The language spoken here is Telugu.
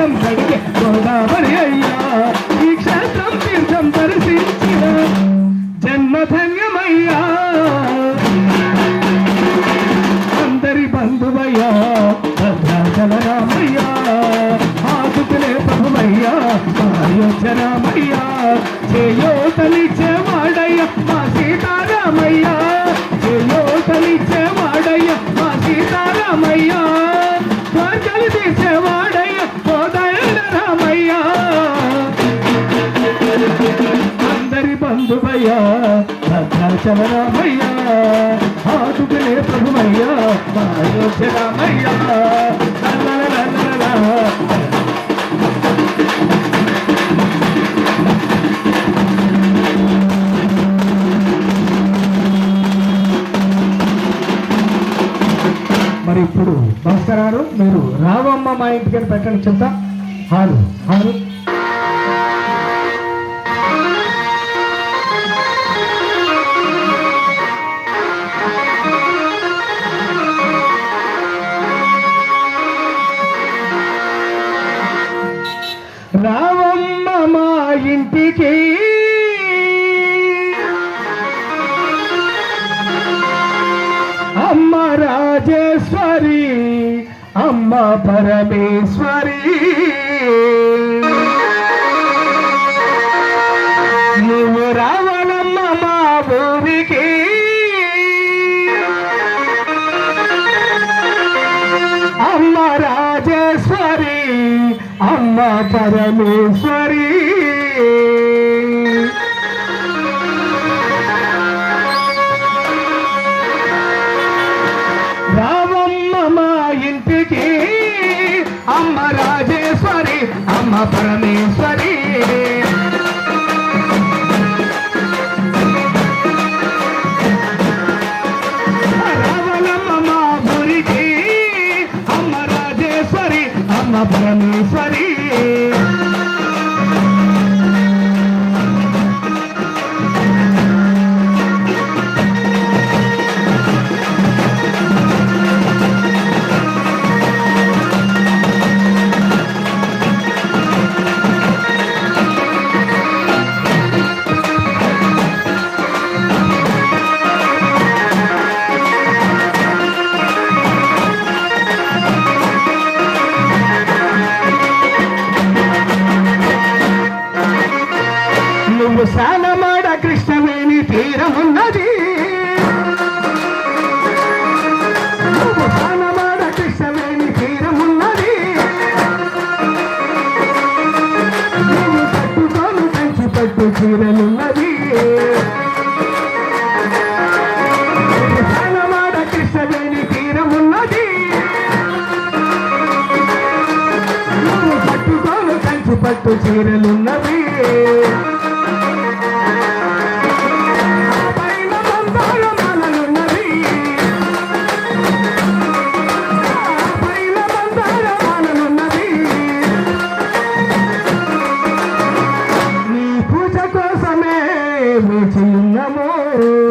తీర్థం కడిగే గోదావరి అయ్యా. ఈ క్షేత్రం తీర్థం దర్శించిన జన్మధన్యమయ్యా. అందరి బంధువయ్యా భద్రాచల రామయ్యా ఆసుకులే ప్రభువయ్యా ఆయోచనమయ్యా చేయోతలిచ్చేవ ప్రభువయ్యా భద్రాచలరామయ్యా ఆదుకునే ప్రభువయ్యా మా అయోధ్యరామయ్యా లలలలలలల. మరి ఇప్పుడు భాస్కర్ గారు మీరు రావమ్మ మా ఇంటికి పెట్టండి చెప్తా హాలు హాలు ఇంటికి అమ్మ రాజేశ్వరి అమ్మ పరమేశ్వరి. నువ్వు రావణమ్మ మా ఊరికి అమ్మ పరమేశ్వరి. రావమ్మ మా ఇంటికి అమ్మ రాజేశ్వరి అమ్మ పరమేశ్వరి. అమ్మ పరమేశ్వరి నువ్వు సానమాడ కృష్ణవేణి తీరమున్నది. నువ్వు సానమాడ కృష్ణవేణి తీరమున్నది. నువ్వు పట్టుకోను కంచి పట్టు చీరలున్నది. నువ్వు సానమాడ కృష్ణవేణి తీరమున్నది. నువ్వు పట్టుకోను కంచి పట్టు చీరలున్నది. mm